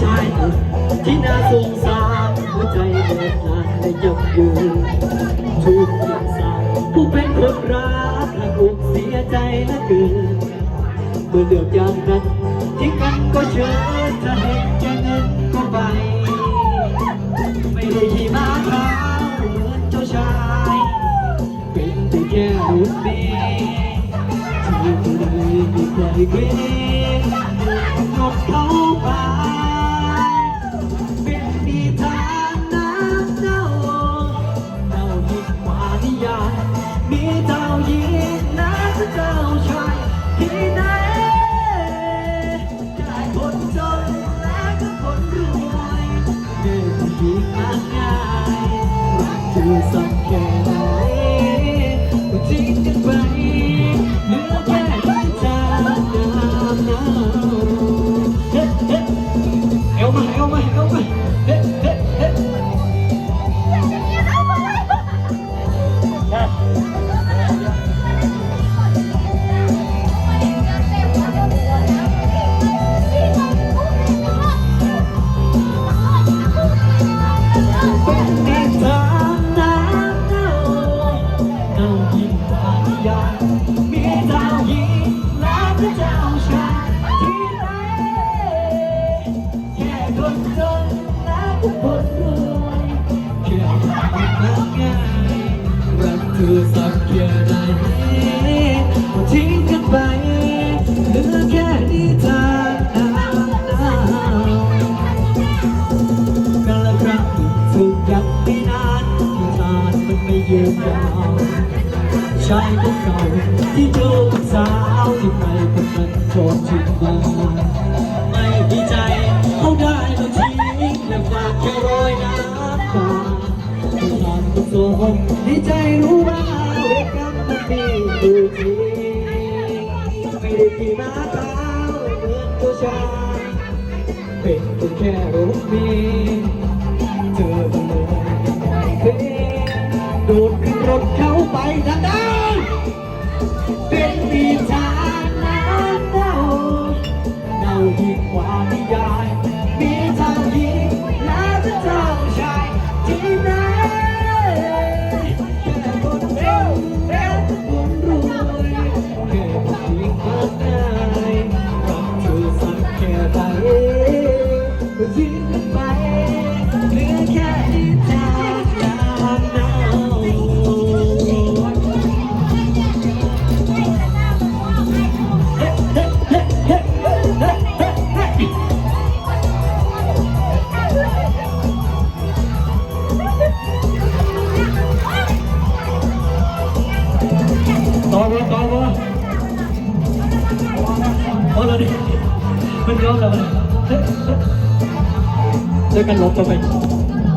สามหัวใจเดินทางและยับยืนถูกยิงสามผู้เป็นคนรักและอกเสียใจและเกินเมื่อเลือกอย่างนั้นที่กันก็เชิญจะเห็นแก่เงินก็ไป ไม่ได้ขี่ม้าขาวเหมือนเจ้าชาย เป็นแต่แค่รถเมล์ที่ไม่ได้มีใครเกรงยกเขาไป รักเธอสักแค่ไหนก็ทิ้งกันไปเหลือแค่นิทานน้ำเน่ากันละครั้งหนึ่งถึงยังไม่นานที่ทานมันไม่ยืนยาวชายของเก่าที่เจอกับสาวที่ใครคนนั้นชอบทิ้งมาไม่ดีใจเขาได้ คนดีใจรู้ว่าเวรกรรมมันมีอยู่จริงไม่ได้ขี่ม้าขาวเหมือนเจ้าชายเป็นเพียงแค่รถเมล์เธอบังเอิญได้เพลงโดดขึ้นรถเขาไปทันใด มันยอมแล้วนะเจอกันลบตัวไป